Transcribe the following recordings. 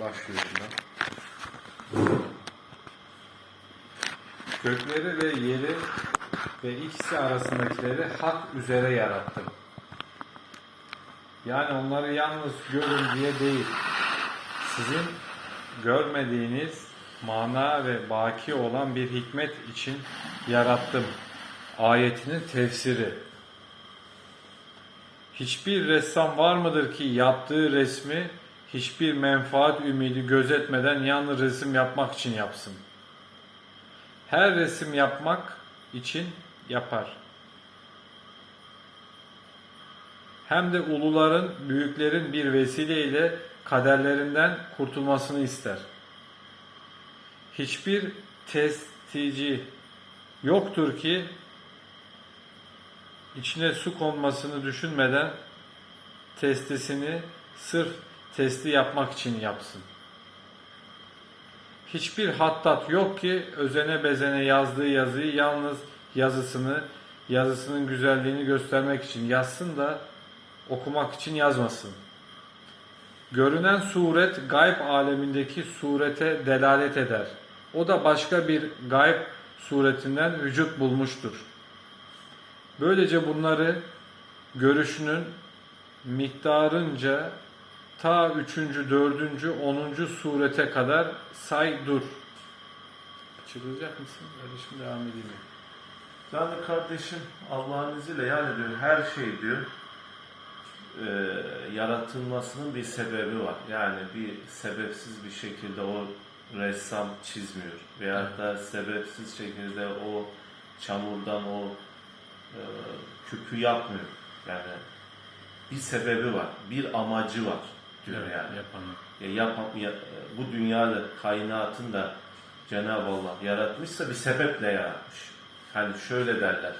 Başlıyorum ben. Gökleri ve yeri ve ikisi arasındakileri hak üzere yarattım. Yani onları yalnız görün diye değil, sizin görmediğiniz mana ve baki olan bir hikmet için yarattım. Ayetinin tefsiri. Hiçbir ressam var mıdır ki yaptığı resmi hiçbir menfaat ümidi gözetmeden yalnız resim yapmak için yapsın? Her resim yapmak için yapar. Hem de uluların, büyüklerin bir vesileyle kaderlerinden kurtulmasını ister. Hiçbir testici yoktur ki içine su konmasını düşünmeden testisini sırf testi yapmak için yapsın. Hiçbir hattat yok ki özene bezene yazdığı yazıyı yalnız yazısını, yazısının güzelliğini göstermek için yazsın da okumak için yazmasın. Görünen suret gayb alemindeki surete delalet eder. O da başka bir gayb suretinden vücut bulmuştur. Böylece bunları görüşünün miktarınca ta üçüncü, dördüncü, onuncu surete kadar say dur. Açılacak mısın? Şimdi devam edeyim. Yani kardeşim Allah'ın izniyle yani diyor her şey diyor e, yaratılmasının bir sebebi var. Yani bir sebepsiz bir şekilde o ressam çizmiyor. Veya da sebepsiz şekilde o çamurdan o e, küpü yapmıyor. Yani bir sebebi var, bir amacı var diyor Evet, yani. yapanı. Ya yap, ya- bu dünyada kainatın da Cenab-ı Allah yaratmışsa bir sebeple yaratmış. Hani şöyle derler.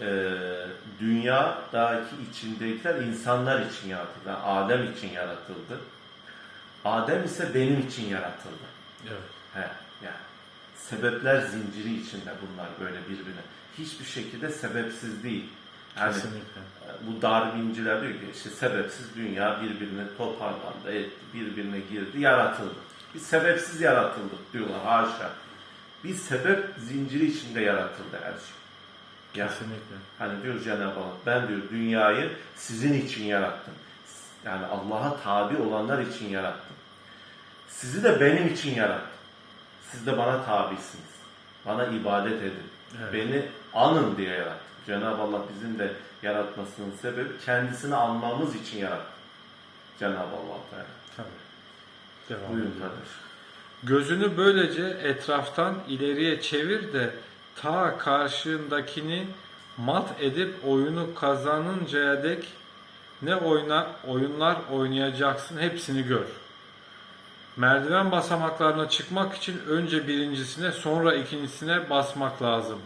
E, dünyadaki içindekiler insanlar için yaratıldı. Yani Adem için yaratıldı. Adem ise benim için yaratıldı. Evet. He, yani sebepler zinciri içinde bunlar böyle birbirine. Hiçbir şekilde sebepsiz değil. Yani Kesinlikle. bu Darwinciler diyor ki işte sebepsiz dünya birbirine toparlandı, etti, birbirine girdi, yaratıldı. Biz sebepsiz yaratıldık diyorlar haşa. Bir sebep zinciri içinde yaratıldı her şey. Ya, Kesinlikle. hani diyor Cenab-ı Allah ben diyor dünyayı sizin için yarattım. Yani Allah'a tabi olanlar için yarattım. Sizi de benim için yarattım. Siz de bana tabisiniz. Bana ibadet edin. Evet. Beni anın diye yarattım. Cenab-ı Allah bizim de yaratmasının sebebi kendisini anmamız için yarattı. Cenab-ı Allah Teala. Tabii. Devam Buyurun edelim. kardeş. Gözünü böylece etraftan ileriye çevir de ta karşındakini mat edip oyunu kazanıncaya dek ne oyna, oyunlar oynayacaksın hepsini gör. Merdiven basamaklarına çıkmak için önce birincisine sonra ikincisine basmak lazım.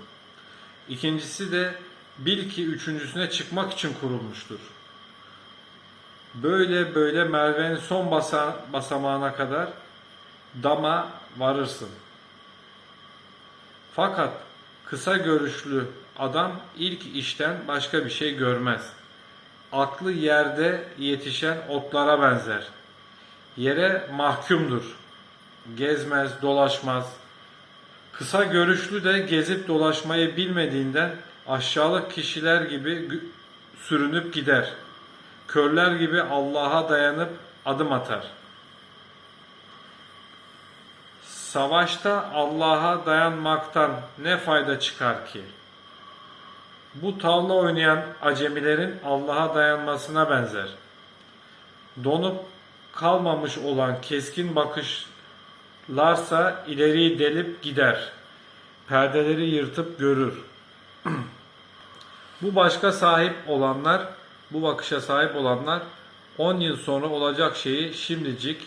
İkincisi de bil ki üçüncüsüne çıkmak için kurulmuştur. Böyle böyle merdivenin son basa, basamağına kadar dama varırsın. Fakat kısa görüşlü adam ilk işten başka bir şey görmez. Aklı yerde yetişen otlara benzer. Yere mahkumdur. Gezmez, dolaşmaz. Kısa görüşlü de gezip dolaşmayı bilmediğinden aşağılık kişiler gibi sürünüp gider. Körler gibi Allah'a dayanıp adım atar. Savaşta Allah'a dayanmaktan ne fayda çıkar ki? Bu tavla oynayan acemilerin Allah'a dayanmasına benzer. Donup kalmamış olan keskin bakışlarsa ileriyi delip gider. Perdeleri yırtıp görür. bu başka sahip olanlar, bu bakışa sahip olanlar 10 yıl sonra olacak şeyi şimdicik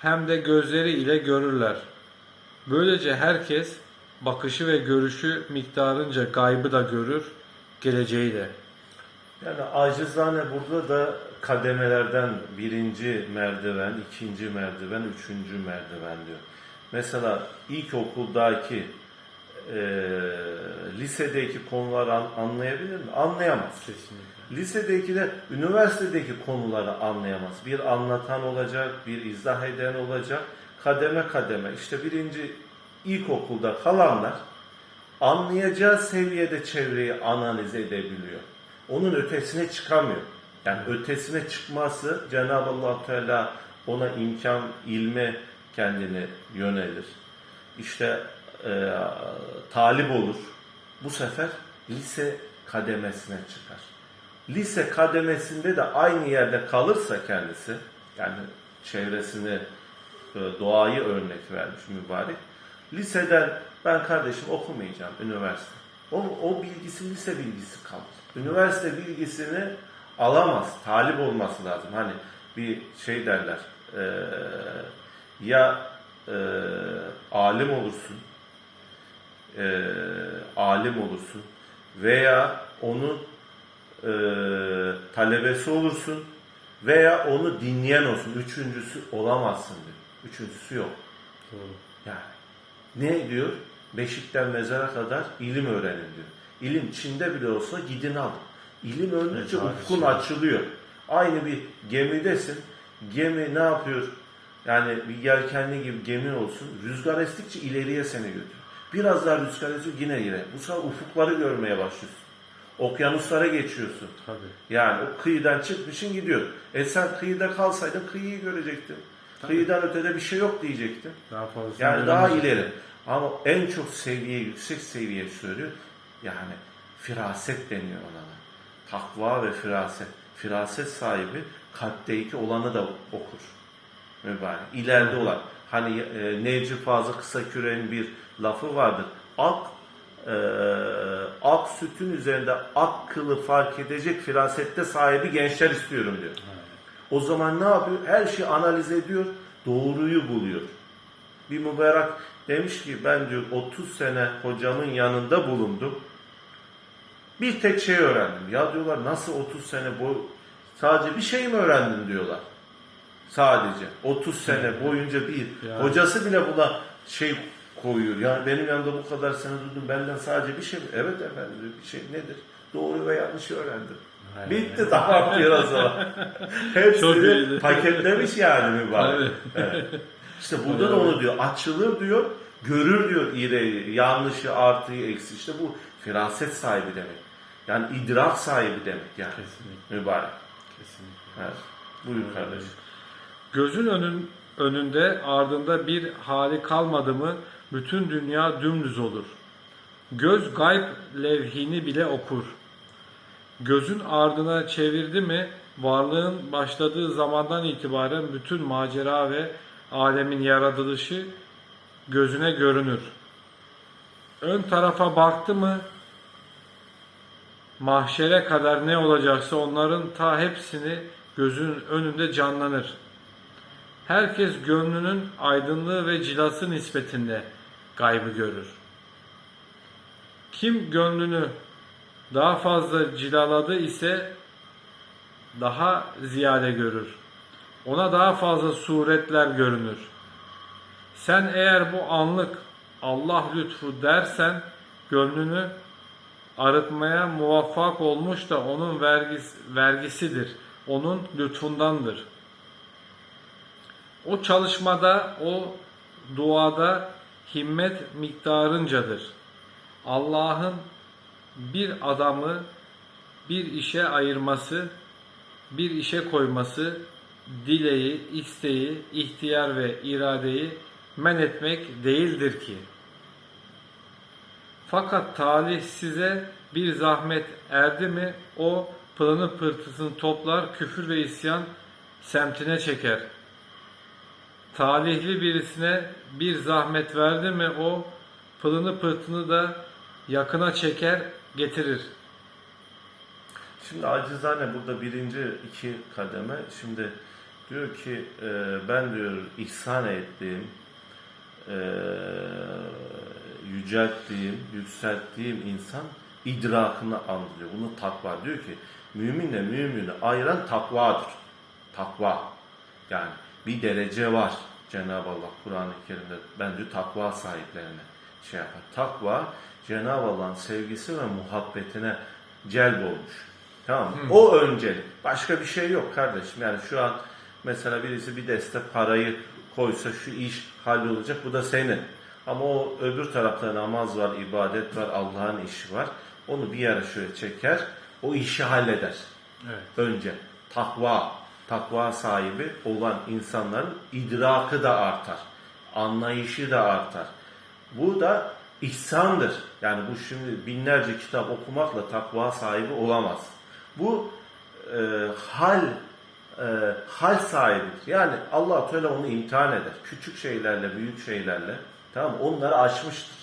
hem de gözleri ile görürler. Böylece herkes bakışı ve görüşü miktarınca gaybı da görür, geleceği de. Yani acizane burada da kademelerden birinci merdiven, ikinci merdiven, üçüncü merdiven diyor. Mesela ilkokuldaki e, lisedeki konuları an- anlayabilir mi? Anlayamaz. Kesinlikle. Lisedekiler üniversitedeki konuları anlayamaz. Bir anlatan olacak, bir izah eden olacak. Kademe kademe. İşte birinci ilkokulda kalanlar anlayacağı seviyede çevreyi analiz edebiliyor. Onun ötesine çıkamıyor. Yani ötesine çıkması Cenab-ı Allah Teala ona imkan, ilme kendini yönelir. İşte e, talip olur. Bu sefer lise kademesine çıkar. Lise kademesinde de aynı yerde kalırsa kendisi, yani çevresini, e, doğayı örnek vermiş mübarek. Liseden ben kardeşim okumayacağım üniversite. O, o bilgisi lise bilgisi kalır. Üniversite bilgisini alamaz. Talip olması lazım. Hani bir şey derler. e, ya e, alim olursun e, alim olursun veya onun e, talebesi olursun veya onu dinleyen olsun. Üçüncüsü olamazsın diyor. Üçüncüsü yok. Doğru. Yani ne diyor? Beşikten mezara kadar ilim öğrenin diyor. İlim Çin'de bile olsa gidin al. İlim öğrenince Evet, ufkun açılıyor. Aynı bir gemidesin. Gemi ne yapıyor? Yani bir yelkenli gibi gemi olsun. Rüzgar estikçe ileriye seni götürüyor. Biraz daha rüzgar esiyor yine yine. Bu sefer ufukları görmeye başlıyorsun. Okyanuslara geçiyorsun. Tabii. Yani o kıyıdan çıkmışın gidiyor. E sen kıyıda kalsaydın kıyıyı görecektin. Tabii. Kıyıdan ötede bir şey yok diyecektin. Daha fazla. Yani daha ileri. Ama en çok seviye, yüksek seviye söylüyor. Yani firaset deniyor ona. Takva ve firaset. Firaset sahibi kalpteki olanı da okur. Mübarek. İleride olan. Hani e, Necip Fazıl Kısaküre'nin bir lafı vardır. Ak e, ak sütün üzerinde ak kılı fark edecek firasette sahibi gençler istiyorum diyor. O zaman ne yapıyor? Her şeyi analiz ediyor, doğruyu buluyor. Bir mübarek demiş ki ben diyor 30 sene hocamın yanında bulundum. Bir tek şey öğrendim. Ya diyorlar nasıl 30 sene bu sadece bir şey mi öğrendin diyorlar. Sadece 30 sene boyunca bir Yani. hocası bile buna şey koyuyor. Yani benim yanında bu kadar sene durdum benden sadece bir şey mi? Evet efendim diyor, bir şey nedir? Doğru ve yanlışı öğrendim. Aynen. Bitti tamam diyor o Hepsini paketlemiş yani mübarek. Evet. İşte burada da onu diyor. Açılır diyor. Görür diyor ileri, yanlışı, artıyı, eksi. İşte bu firaset sahibi demek. Yani idrak sahibi demek yani. Kesinlikle. Mübarek. Kesinlikle. Evet. Buyur kardeşim. Gözün önün, önünde ardında bir hali kalmadı mı bütün dünya dümdüz olur. Göz gayb levhini bile okur. Gözün ardına çevirdi mi varlığın başladığı zamandan itibaren bütün macera ve alemin yaratılışı gözüne görünür. Ön tarafa baktı mı mahşere kadar ne olacaksa onların ta hepsini gözünün önünde canlanır. Herkes gönlünün aydınlığı ve cilası nispetinde gaybı görür. Kim gönlünü daha fazla cilaladı ise daha ziyade görür. Ona daha fazla suretler görünür. Sen eğer bu anlık Allah lütfu dersen gönlünü arıtmaya muvaffak olmuş da onun vergis, vergisidir. Onun lütfundandır. O çalışmada, o duada himmet miktarıncadır. Allah'ın bir adamı bir işe ayırması, bir işe koyması, dileği, isteği, ihtiyar ve iradeyi men etmek değildir ki. Fakat talih size bir zahmet erdi mi o pılını pırtısını toplar küfür ve isyan semtine çeker. Talihli birisine bir zahmet verdi mi o pılını pırtını da yakına çeker getirir. Şimdi acizane burada birinci iki kademe. Şimdi diyor ki e, ben diyor ihsan ettiğim, e, yücelttiğim, yükselttiğim insan idrakını andırıyor. Bunu takva diyor ki müminle mümini ayıran takvadır. Takva. Yani bir derece var. Cenab-ı Allah Kur'an-ı Kerim'de ben diyor takva sahiplerine şey yapar. Takva Cenab-ı Allah'ın sevgisi ve muhabbetine celb olmuş. Tamam mı? O öncelik. Başka bir şey yok kardeşim. Yani şu an mesela birisi bir deste parayı koysa şu iş hallolacak. Bu da senin. Ama o öbür tarafta namaz var, ibadet var, Allah'ın işi var. Onu bir yere şöyle çeker. O işi halleder. Evet. Önce takva, takva sahibi olan insanların idrakı da artar. Anlayışı da artar. Bu da ihsandır. Yani bu şimdi binlerce kitap okumakla takva sahibi olamaz. Bu e, hal e, hal sahibidir. Yani allah Teala onu imtihan eder. Küçük şeylerle, büyük şeylerle. Tamam? Onları açmıştır.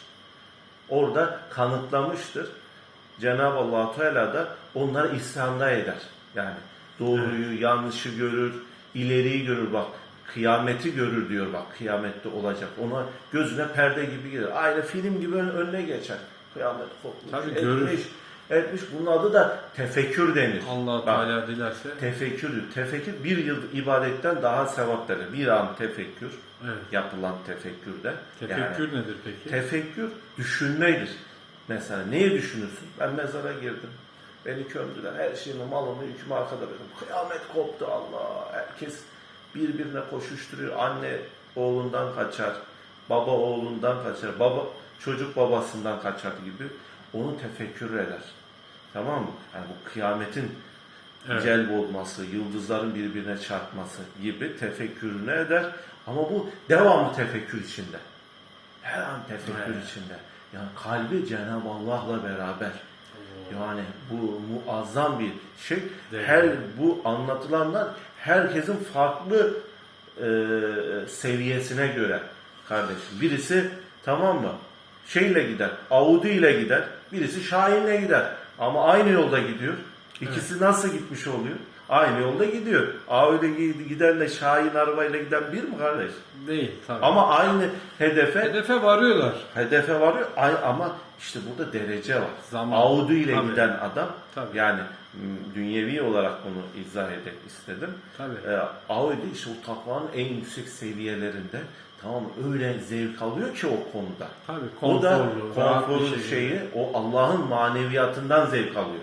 Orada kanıtlamıştır. Cenab-ı allah Teala da onları ihsanda eder. Yani doğruyu, yanlışı görür, ileriyi görür bak. Kıyameti görür diyor bak. Kıyamette olacak. Ona gözüne perde gibi gelir. Aynı film gibi ön- önüne geçer. Kıyamet kopmuş. Tabii etmiş, görür. Etmiş. Bunun adı da tefekkür denir. allah Bak, Teala dilerse Tefekkür. Tefekkür bir yıl ibadetten daha sevaptır. Bir an tefekkür. evet. Yapılan tefekkürde. Tefekkür Yani nedir peki? tefekkür düşünmedir. Mesela neye düşünürsün? Ben mezara girdim. Beni kömdüler. Her şeyimi, malımı, yükümü arkada bıraktım. Kıyamet koptu Allah. Herkes birbirine koşuşturuyor. Anne oğlundan kaçar. Baba oğlundan kaçar. Baba çocuk babasından kaçar gibi. Onu tefekkür eder. Tamam mı? Yani bu kıyametin Evet. celb olması, yıldızların birbirine çarpması gibi tefekkürünü eder. Ama bu devamlı tefekkür içinde. Her an tefekkür Evet. içinde. Yani kalbi Cenab-ı Allah'la beraber. Yani bu muazzam bir şey. Değil Her mi? bu anlatılanlar herkesin farklı e, seviyesine göre kardeşim. Birisi tamam mı? Şeyle gider, Audi ile gider. Birisi Şahin'le gider. Ama aynı yolda gidiyor. İkisi nasıl gitmiş oluyor? Aynı yolda gidiyor. Audi gidenle Şahin arabayla giden bir mi kardeş? Değil tabii. Ama aynı hedefe Hedefe varıyorlar. hedefe varıyor Ay- ama işte burada derece var. Zaman. Audi ile Tabii. giden adam Tabii. yani m, dünyevi olarak bunu izah etmek istedim. Tabii. Ee, Audi işte o takvanın en yüksek seviyelerinde tamam mı? öyle zevk alıyor ki o konuda. Tabii o da konforlu, rahat bir konforlu şey. şeyi o Allah'ın maneviyatından zevk alıyor.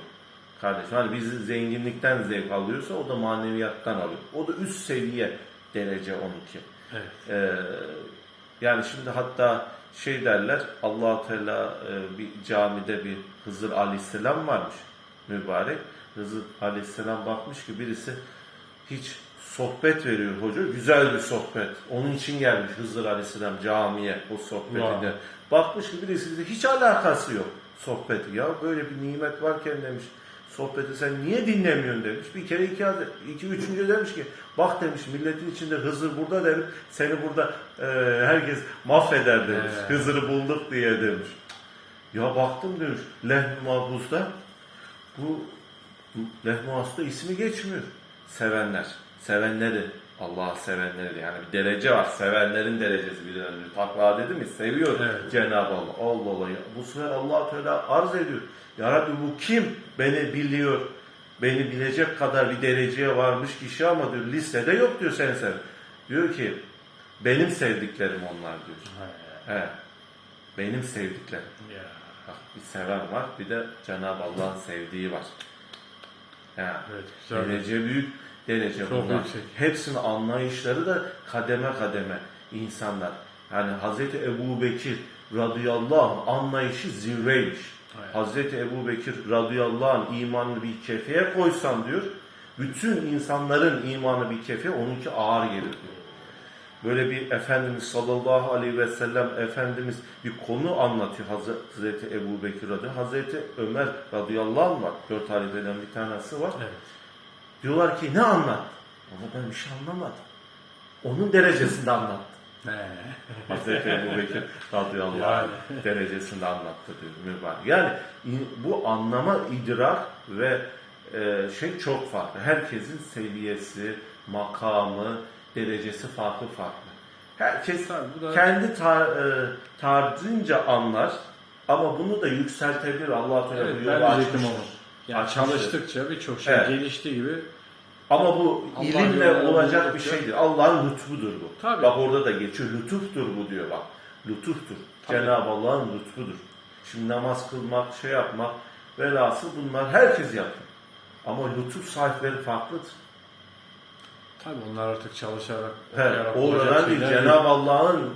Kardeşim hani biz zenginlikten zevk alıyorsa o da maneviyattan alıyor. O da üst seviye derece onunki. Evet. Ee, yani şimdi hatta şey derler allah Teala e, bir camide bir Hızır Aleyhisselam varmış mübarek. Hızır Aleyhisselam bakmış ki birisi hiç sohbet veriyor hoca. Güzel bir sohbet. Onun için gelmiş Hızır Aleyhisselam camiye o sohbetinde. Bakmış ki birisi hiç alakası yok sohbeti. Ya böyle bir nimet varken demiş sohbeti sen niye dinlemiyorsun demiş. Bir kere iki, adı- iki üçüncü demiş ki bak demiş milletin içinde Hızır burada demiş. Seni burada e, herkes mahveder demiş. Evet. Hızır'ı bulduk diye demiş. Ya baktım demiş Lehmi Mahfuz'da bu Lehmi ismi geçmiyor. Sevenler. Sevenleri. Allah'ı sevenleri yani bir derece var. Sevenlerin derecesi bir önemli. Takva dedi mi? Seviyor Evet. Cenab-ı Allah. Allah Allah. Ya. Bu sefer allah Teala arz ediyor. Ya Rabbi bu kim? Beni biliyor. Beni bilecek kadar bir dereceye varmış kişi ama diyor listede yok diyor seni sev. Diyor ki benim sevdiklerim onlar diyor. He. Benim sevdiklerim. Ya. Bak bir seven var bir de Cenab-ı Allah'ın sevdiği var. Ya. Evet güzel. Derece büyük derece Çok bunlar. yüksek. Hepsinin anlayışları da kademe kademe insanlar. Yani Hazreti Ebu Bekir radıyallahu anh anlayışı zirveymiş. Evet. Hazreti Ebu Bekir radıyallahu anh imanını bir kefeye koysan diyor, bütün insanların imanı bir kefeye onunki ağır gelir diyor. Böyle bir Efendimiz sallallahu aleyhi ve sellem Efendimiz bir konu anlatıyor Hazreti Ebu Bekir radıyallahu anh. Hazreti Ömer radıyallahu anh var. Dört halifeden bir tanesi var. Evet. Diyorlar ki ne anlat? Ama ben bir şey anlamadım. Onun derecesinde anlattı. Hazreti Ebu Bekir radıyallahu anh derecesinde anlattı diyor mübarek. Yani bu anlama, idrak ve e, şey çok farklı. Herkesin seviyesi, makamı, derecesi farklı farklı. Herkes Tabii da- kendi tar, e, tarzınca anlar ama bunu da yükseltebilir. Allah Teala Evet bu Yani çalıştıkça birçok şey Evet. geliştiği gibi Ama bu Allah ilimle yolunu olacak bir buldukça- şeydir. Allah'ın lütfudur bu. Tabii. Bak orada da geçiyor. Lütuftur bu diyor bak. Lütuftur. Tabii. Cenab-ı Allah'ın lütfudur. Şimdi namaz kılmak, şey yapmak velhasıl bunlar herkes yapıyor. Ama lütuf sahipleri farklıdır. Tabii onlar artık çalışarak He, okuyarak o öyle değil. şeyler Cenab-ı Allah'ın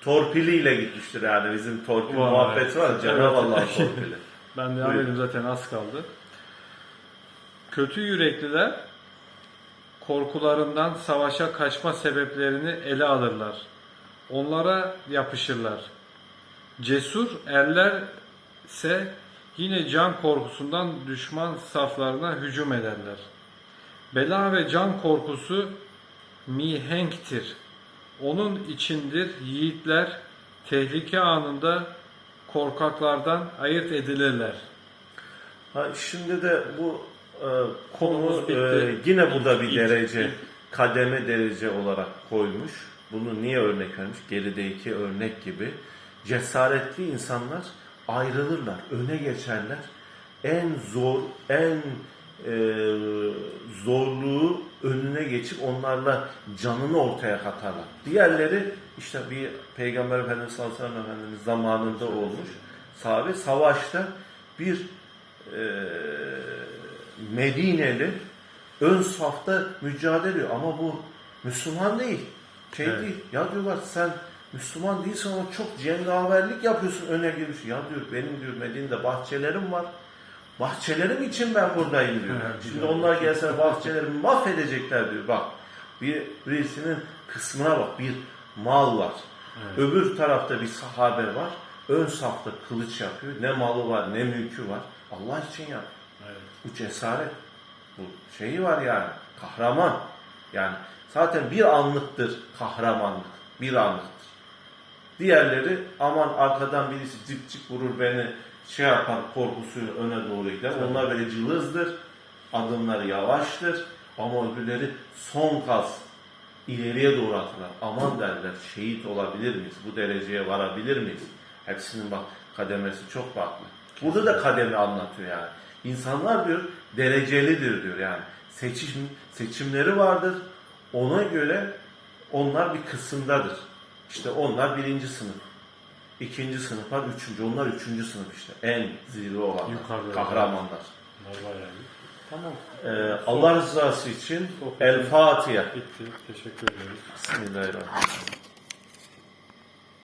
torpiliyle gitmiştir yani. Bizim torpil Var, muhabbeti var. evet. Cenab-ı Evet. Allah'ın torpili. Ben devam edeyim zaten az kaldı. Kötü yürekliler korkularından savaşa kaçma sebeplerini ele alırlar. Onlara yapışırlar. Cesur erler ise yine can korkusundan düşman saflarına hücum ederler. Bela ve can korkusu mihenktir. Onun içindir yiğitler tehlike anında korkaklardan ayırt edilirler. Ha, şimdi de bu konu bitti. e, yine burada bir İlk- derece, ilk- kademe derece olarak koymuş. Bunu niye örnek vermiş? Gerideki örnek gibi. Cesaretli insanlar ayrılırlar, öne geçerler. En zor, en e, zorluğu önüne geçip onlarla canını ortaya katarlar. Diğerleri işte bir Peygamber Efendimiz sallallahu aleyhi ve sellem Efendimiz zamanında olmuş. Sahabe savaşta bir e, Medineli ön safta mücadele ediyor ama bu Müslüman değil. Şey Evet. değil. Ya diyorlar sen Müslüman değilsin ama çok cengaverlik yapıyorsun öne girmiş. Ya diyor benim diyor Medine'de bahçelerim var. Bahçelerim için ben buradayım diyor. Evet, Şimdi güzel. onlar gelse bahçelerimi mahvedecekler diyor. Bak bir birisinin kısmına bak bir mal var. Evet. Öbür tarafta bir sahabe var. Ön safta kılıç yapıyor. Ne malı var ne mülkü var. Allah için yapıyor. Evet. Bu cesaret. Bu şeyi var yani. Kahraman. Yani zaten bir anlıktır kahramanlık. Bir anlıktır. Diğerleri aman arkadan birisi cık vurur beni şey yapar korkusuyla öne doğru gider. Tabii. Onlar böyle cılızdır. Adımları yavaştır. Ama öbürleri son kas ileriye doğru atırlar. Aman derler şehit olabilir miyiz? Bu dereceye varabilir miyiz? Hepsinin bak kademesi çok farklı. Burada da kademe anlatıyor yani. İnsanlar diyor derecelidir diyor yani. Seçim, seçimleri vardır. Ona göre onlar bir kısımdadır. İşte onlar birinci sınıf. ikinci sınıf var, üçüncü. Onlar üçüncü sınıf işte. En zirve olan Yukarıda. kahramanlar. Bayağı iyi. Tamam. Ee, Allah rızası için El Fatiha. Bitti. Teşekkür ederiz. Bismillahirrahmanirrahim.